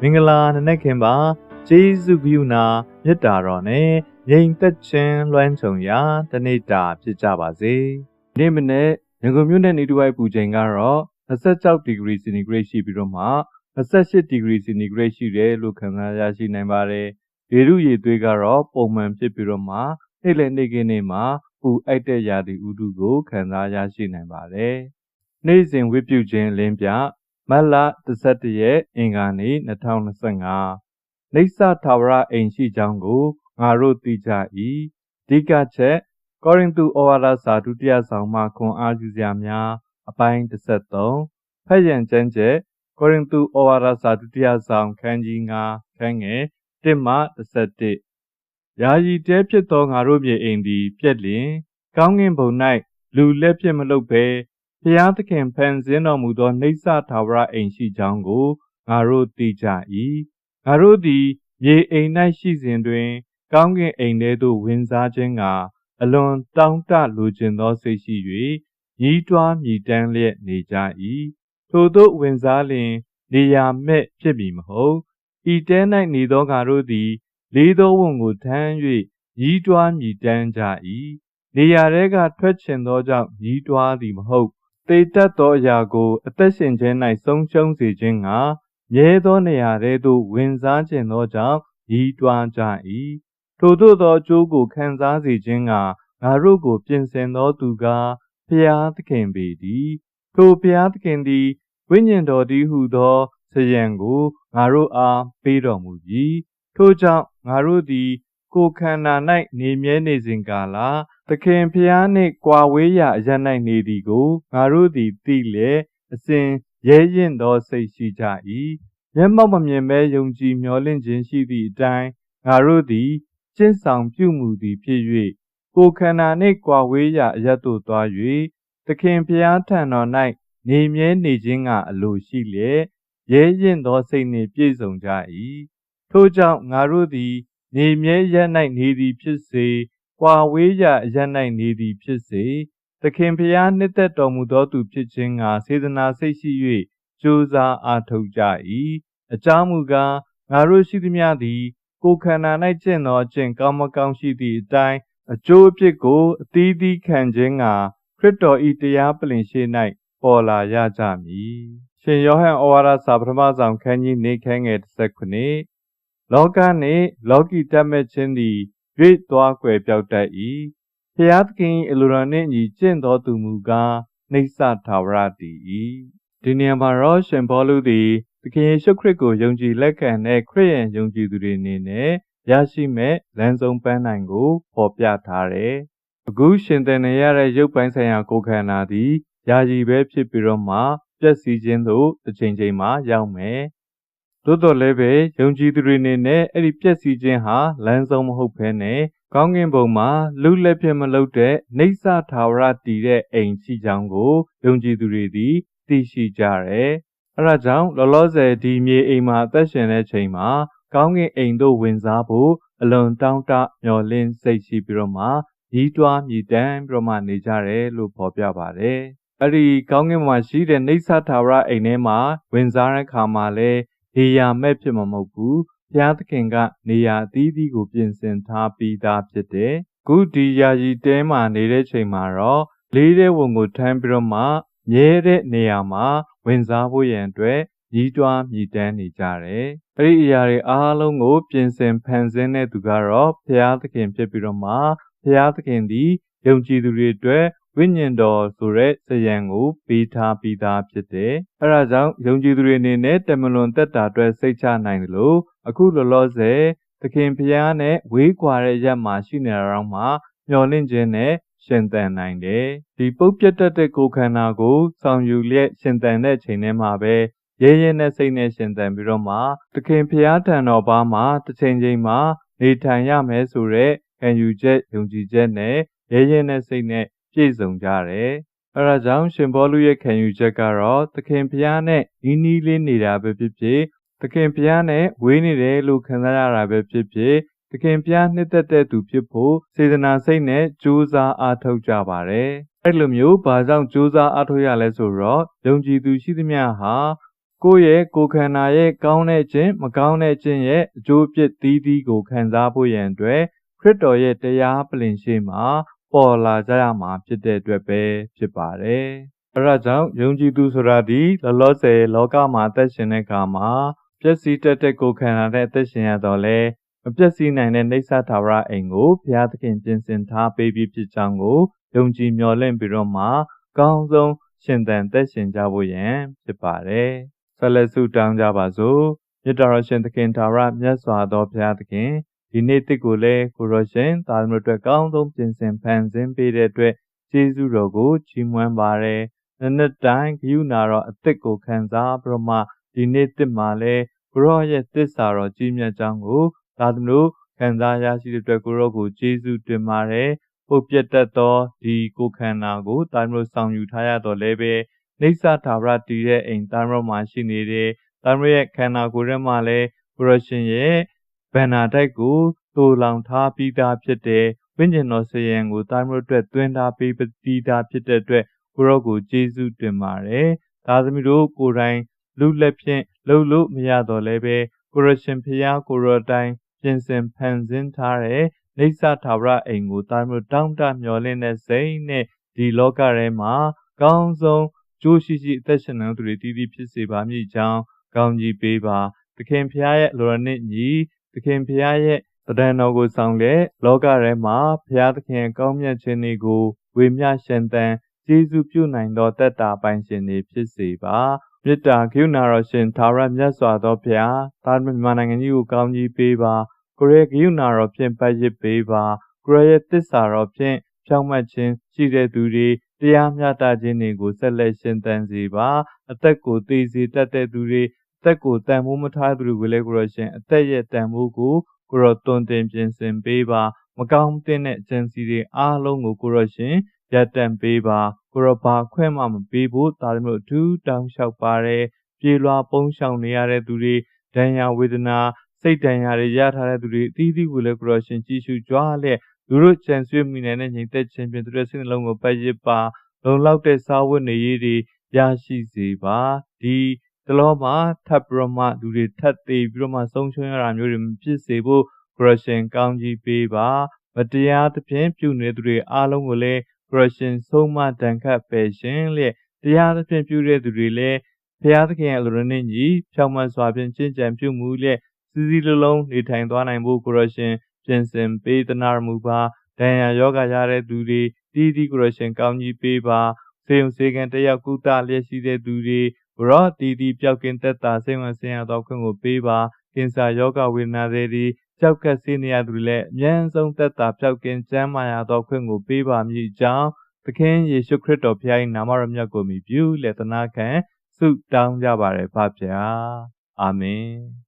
မင်္ဂလာနနက်ခင်ပါကျေးဇူးပြုနာမေတ္တာတော်နဲ့ငြိမ်သက်ခြင်းလွှမ်းခြုံရာတနေ့တာဖြစ်ကြပါစေဒီနေ့မနေ့ရန်ကုန်မြို့နယ်နေတူဝိုက်ပူချိန်ကတော့26ဒီဂရီစင်တီဂရိတ်ရှိပြီးတော့မှ28ဒီဂရီစင်တီဂရိတ်ရှိတယ်လို့ခံစားရရှိနိုင်ပါတယ်ရေရုရေသွေးကတော့ပုံမှန်ဖြစ်ပြီးတော့မှနေ့လည်နေ့ကင်းနေ့မှာပူအိုက်တဲ့ရာသီဥတုကိုခံစားရရှိနိုင်ပါတယ်နေ့စဉ်ဝိပုခြင်းလင်းပြ မတ်လ17ရက်အင်္ဂါနေ့2025နေဆထာဝရအိမ်ရှိကြောင်းကိုငါတို့သိကြ၏ဒီကချက်ကောရိန္သုဩဝါဒစာဒုတိယဆောင်မှခွန်အားယူစရာများအပိုင်း33ဖတ်ရန်ကျမ်းချက်ကောရိန္သုဩဝါဒစာဒုတိယဆောင်ခန်းကြီး9ခန်းငယ်1မှ11ယာယီတဲဖြစ်သောငါတို့မြေအိမ်သည် ပြက်လျင် ကောင်းကင်ဘုံ၌လူလက်ဖြစ်မလုပ်ဘဲ ဖျားသခင်ဖန်ဆင်းတော်မူသောနေဆထာဝရအိမ်ရှိကြောင်းကိုငါတို့သိကြ၏ငါတို့သည်မြေအိမ်၌ရှိစဉ်တွင် ကောင်းကင်အိမ်ထဲသို့ဝင်စားခြင်းကအလွန်တောင်းတလိုချင်သောစိတ်ရှိ၍ညီးတွားမြည်တမ်းလျက်နေကြ၏ထိုသို့ဝင်စားလျင်နေရာမဲ့ဖြစ်မည်မဟုတ်ဤတဲ၌နေသောငါတို့သည် လေးသောဝန်ကိုထမ်း၍ညီးတွားမြည်တမ်းကြ၏နေရာတဲကထွက်ချင်သောကြောင့်ညီးတွားသည်မဟုတ် တေတက်သောအရာကိုအသက်ရှင်ခြင်း၌ဆုံးရှုံးစေခြင်းကမြဲသောနေရာထဲသို့ဝင်စားခြင်းသောကြောင့်ညီးတွားကြ၏ထို့သောသောအကျိုးကိုခံစားစေခြင်းကငါတို့ကို ပြင်ဆင်သောသူကားဖျားသခင်ပေသည်ထိုဖျားသခင်သည်ဝိညာဉ်တော်တည်းဟုသောဇယံကိုငါတို့အားပေးတော်မူပြီထို့ကြောင့်ငါတို့သည် ကိုယ်ခန္ဓာ၌နေမြဲနေစဉ်ကာလ သခင်ဖျားနှင့်ကြွာဝေးရာအရ၌နေသည်ကိုငါတို့သည်သိလျက်အစဉ်ရဲရင်သောစိတ်ရှိကြ၏မျက်မှောက်မမြင်မဲယုံကြည်မျှော်လင့်ခြင်းရှိသည့်အတိုင်းငါတို့သည်ကျင့်ဆောင်ပြုမှုသည်ဖြစ်၍ကိုယ်ခန္ဓာနှင့်ကြွာဝေးရာအရတ်သို့သွား၍သခင်ဖျားထံတော်၌နေမြဲနေခြင်းကအလိုရှိလျက်ရဲရင်သောစိတ်နှင့်ပြည့်စုံကြ၏ထို့ကြောင့်ငါတို့သည် နေမြဲရ၌နေသည်ဖြစ်စေ ကွာဝေးရာအရ၌နေသည်ဖြစ်စေသခင်ဖျားနှစ်သက်တော်မူသောသူဖြစ်ခြင်းကစေတနာစိတ်ရှိ၍ကြိုးစားအားထုတ်ကြ၏အကြောင်းမူကားငါတို့ရှိသမျှသည် ကိုယ်ခန္ဓာ၌ကျင့်သောအကျင့်ကောင်းမကောင်းရှိသည့်အတိုင်းအကျိုးအဖြစ်ကိုအသီးသီးခံခြင်းကခရစ်တော်ဤတရားပလင်ရှိ၌ပေါ်လာရကြမည်ရှင်ယောဟန်ဩဝါဒစာပထမဆောင်ခန်းကြီးနေခန်းငယ်19လောကနှင့်လောကီတတ်မဲ့ခြင်းသည်၍ သွားကွယ်ပြောက်တတ်၏ဖျားသခင်အလိုတော်နှင့်ညီကျင့်တော်သူမူကားနှိစ္စထာဝရတည်၏ဒီနေရာမှာတော့ရှင်ဘောလူသည်သခင်ယေရှုခရစ်ကိုယုံကြည်လက်ခံတဲ့ခရစ်ယာန်ယုံကြည်သူတွေအနေနဲ့ရရှိမဲ့လမ်းဆုံးပန်းနိုင်ကိုဖော်ပြထားတယ်။အခုရှင်သန်နေရတဲ့ရုပ်ပိုင်းဆိုင်ရာကိုယ်ခန္ဓာသည်ယာယီပဲဖြစ်ပြီးတော့မှပျက်စီးခြင်းသို့တစ်ချိန်ချိန်မှာရောက်မယ်။ သို့တော်လည်းပဲယုံကြည်သူတွေအနေနဲ့အဲ့ဒီပျက်စီးခြင်းဟာလမ်းဆုံးမဟုတ်ဘဲနဲ့ကောင်းကင်ဘုံမှာလူလက်ဖြစ်မလုပ်တဲ့နေဆာထာဝရတည်တဲ့အိမ်ရှိကြောင်းကိုယုံကြည်သူတွေသည်သိရှိကြတယ်။အဲဒါကြောင့်လောလောဆယ်ဒီမြေအိမ်မှာအသက်ရှင်တဲ့ချိန်မှာကောင်းကင်အိမ်သို့ဝင်စားဖို့အလွန်တောင်းတမျှော်လင့်စိတ်ရှိပြီးတော့မှညီးတွားမြည်တမ်းပြီးတော့မှနေကြတယ်လို့ဖော်ပြပါတယ်။အဲ့ဒီကောင်းကင်မှာရှိတဲ့နေဆာထာဝရအိမ်ထဲမှာဝင်စားတဲ့ခါမှာလဲ နေရာမဲ့ဖြစ်မှာမဟုတ်ဘူး။ဘုရားသခင်ကနေရာအသီးသီးကိုပြင်ဆင်ထားပြီးသားဖြစ်တယ်။ခုဒီယာယီတဲမှာနေတဲ့ချိန်မှာတော့လေးတဲ့ဝန်ကိုထမ်းပြီးတော့မှမြဲတဲ့နေရာမှာဝင်စားဖို့ရန်အတွက်ညီးတွားမြည်တမ်းနေကြတယ်။အဲ့ဒီအရာတွေအားလုံးကို ပြင်ဆင်ဖန်ဆင်းတဲ့သူကတော့ဘုရားသခင်ဖြစ်ပြီးတော့မှဘုရားသခင်သည်ယုံကြည်သူတွေအတွက် ဝိညာဉ်တော်ဆိုတဲ့စရံကိုပေးထားပြီးသားဖြစ်တယ်။အဲဒါကြောင့်ယုံကြည်သူတွေအနေနဲ့တမလွန်သက်တာအတွက်စိတ်ချနိုင်တယ်လို့အခုလောလောဆယ်သခင်ဖျားနဲ့ဝေးကွာတဲ့ရက်မှာရှိနေတာတော့မှမျော်လင့်ခြင်းနဲ့ရှင်သန်နိုင်တယ်။ဒီပုတ်ပြတ်တတ်တဲ့ကိုယ်ခန္ဓာကိုဆောင်ယူလျက်ရှင်သန်တဲ့ချိန်ထဲမှာပဲရဲရဲနဲ့စိတ်နဲ့ရှင်သန်ပြီးတော့မှသခင်ဖျားထံတော်ဘာမှာတစ်ချိန်ချိန်မှာနေထိုင်ရမယ်ဆိုတဲ့ခံယူချက်ယုံကြည်ချက်နဲ့ရဲရဲနဲ့စိတ်နဲ့ ပြည့်စုံကြတယ်။အဲဒါကြောင့်ရှင်ဘောလူရဲ့ခံယူချက်ကတော့သခင်ဖျားနဲ့နီးနီးလေးနေတာပဲဖြစ်ဖြစ်သခင်ဖျားနဲ့ဝေးနေတယ်လို့ခံစားရတာပဲဖြစ်ဖြစ်သခင်ဖျားနှစ်သက်တဲ့သူဖြစ်ဖို့စေတနာစိတ်နဲ့ကြိုးစားအားထုတ်ကြပါတယ်။အဲ့လိုမျိုးဘာကြောင့်ကြိုးစားအားထုတ်ရလဲဆိုတော့ယုံကြည်သူရှိသမျှဟာကိုယ့်ရဲ့ကိုယ်ခန္ဓာရဲ့ကောင်းတဲ့ခြင်းမကောင်းတဲ့ခြင်းရဲ့အကျိုးပြစ်သီးသီးကိုခံစားဖို့ရန်အတွက်ခရစ်တော်ရဲ့တရားပလင်ရှိမှာ ပေါ်လာကြရမှာဖြစ်တဲ့အတွက်ပဲဖြစ်ပါတယ်။အဲဒါကြောင့်ယုံကြည်သူဆိုတာဒီလောလောဆယ်လောကမှာအသက်ရှင်တဲ့အခါမှာပျက်စီးတတ်တဲ့ကိုယ်ခန္ဓာနဲ့အသက်ရှင်ရတော့လဲမပျက်စီးနိုင်တဲ့နေဆာထာဝရအိမ်ကိုဘုရားသခင်ပြင်ဆင်ထားပေးပြီးဖြစ်ကြောင်းကိုယုံကြည်မျှော်လင့်ပြီးတော့မှကောင်းဆုံးရှင်သန်သက်ရှင်ကြဖို့ရန်ဖြစ်ပါတယ်။ဆက်လက်ဆုတောင်းကြပါစို့။မြတ်တော်ရှင်သခင်ထာဝရမြတ်စွာသောဘုရားသခင် ဒီနေ့တစ်ကိုလည်းကိုရောရှင်သာသမအတွက်ကောင်းဆုံးပြင်ဆင်ဖန်ဆင်းပေးတဲ့အတွက်ကျေးဇူးတော်ကိုချီးမွမ်းပါရယ်။နှစ်နှစ်တိုင်းဂယုနာတော်အသက်ကိုခံစားပြီးတော့မှဒီနေ့တစ်မှာလည်းကိုရောရဲ့သစ္စာတော်ကြီးမြတ်ကြောင်းကိုသာသမတို့ခံစားရရှိတဲ့အတွက်ကိုရောကိုကျေးဇူးတင်ပါတယ်။ပုတ်ပြတ်တတ်သောဒီကိုခန္ဓာကိုသာသမတို့ဆောင်ယူထားရတော့လည်းပဲနေဆာထာဝရတည်တဲ့အိမ်သာသမတို့မှာရှိနေတဲ့သာသမရဲ့ခန္ဓာကိုယ်ထဲမှာလည်းကိုရရှင်ရဲ့ ဗန္နာတိုက်ကိုတူလောင်ထားပြီးသားဖြစ်တဲ့ဝိညာဉ်တော်ဆယံကိုသာသမတို့အတွက်သွင်းထားပြီးပြီးသားဖြစ်တဲ့အတွက်ကိုရောကိုကျေးဇူးတင်ပါတယ်။သာသမီတို့ကိုယ်တိုင်လူလက်ဖြင့်လှုပ်လို့မရတော့လည်းပဲကိုရရှင်ဖျားကိုရောတိုင်းပြင်ဆင်ဖန်ဆင်းထားတဲ့နေဆာထာဝရအိမ်ကိုတာမျိုးတောင်းတမျောလင်းတဲ့စိတ်နဲ့ဒီလောကထဲမှာကောင်းဆုံးကျိုးရှိရှိအသက်ရှင်နေသူတွေတည်တည်ဖြစ်စေပါမည်ကြောင်းကောင်းကြီးပေးပါသခင်ဖျားရဲ့လောရနစ်ညီ သခင်ဖျားရဲ့တဒံတော်ကိုဆောင်တဲ့လောကထဲမှာဘုရားသခင်ကောင်းမြတ်ခြင်းတွေကိုဝေမျှရှင်သန်ကျေးဇူးပြုနိုင်သောတတ်တာပိုင်ရှင်တွေဖြစ်စေပါမေတ္တာကရုဏာတော်ရှင်သာရမြတ်စွာသောဘုရားသာမန်နိုင်ငံကြီးကိုကောင်းကြီးပေးပါကိုရဲကရုဏာတော်ဖြင့်ပတ်ရစ်ပေးပါကိုရဲရဲ့တစ္ဆာတော်ဖြင့်ဖြောင့်မတ်ခြင်းရှိတဲ့သူတွေတရားမျှတခြင်းတွေကိုဆက်လက်ရှင်သန်စေပါအသက်ကိုသိစေတတ်တဲ့သူတွေအ သက်ကိုတန်ဖိုးမထားသူတွေကိုလည်းကိုရရှင်အသက်ရဲ့တန်ဖိုးကိုကိုရတွင်တင်ပြင်ဆင်ပေးပါမကောင်းတဲ့ကျန်စီတွေအားလုံးကိုကိုရရှင်ရပ်တန့်ပေးပါကိုရဘာခွဲမှမပေးဖို့တာသမီးတို့အထူးတောင်းလျှောက်ပါရယ်ပြေလွာပုံရှောင်နေရတဲ့သူတွေဒဏ်ရာဝေဒနာစိတ်တန်ရာတွေရထားတဲ့သူတွေအသီးသီးကိုလည်းကိုရရှင်ကြည်ရှုကြွားလျက်သူတို့ကြံဆွေးမိနိုင်တဲ့ညီသက်ချင်းဖြင့်သူတို့စိတ်နှလုံးကိုပတ်ရစ်ပါလုံလောက်တဲ့စာဝတ်နေရေးတွေရရှိစေပါဒီ တလောမှာထပ်ပြီးတော့မှလူတွေထပ်သေးပြီးတော့မှဆုံးရှုံးရတာမျိုးတွေမဖြစ်စေဖို့ကရရှင်ကောင်းကြီးပေးပါမတရားသဖြင့်ပြုနေသူတွေအားလုံးကိုလည်းကရရှင်ဆုံးမတန်ခတ်ပယ်ရှင်လျက်တရားသဖြင့်ပြုတဲ့သူတွေလည်းဘုရားသခင်ရဲ့လူရင်းကြီးဖြောင့်မတ်စွာဖြင့်ကျင့်ကြံပြုမှုလျက်စီစီလုံးလုံးနေထိုင်သွားနိုင်ဖို့ကိုရရှင်ပြင်ဆင်ပေးသနာမူပါဒဏ်ရာယောဂရတဲ့သူတွေတီးတီးကိုရရှင်ကောင်းကြီးပေးပါစေုံစေကန်တယောက်ကုသလျက်ရှိတဲ့သူတွေ ရောတီးတီးပျောက်ကင်းသက်သာစိတ်ဝင်ဆင်းရသောခွင့်ကိုပေးပါကင်ဆာယောဂဝေဒနာတွေကြောက်ကပ်စေးနေရသူတွေလည်းအမြန်ဆုံးသက်သာပျောက်ကင်းကျန်းမာရသောခွင့်ကိုပေးပါမည်ကြောင်းသခင်ယေရှုခရစ်တော်ဖခင်၏နာမတော်မြတ်ကိုမြည်ပြုလက်သနာခံဆုတောင်းကြပါရယ်ဖခင်အာမင်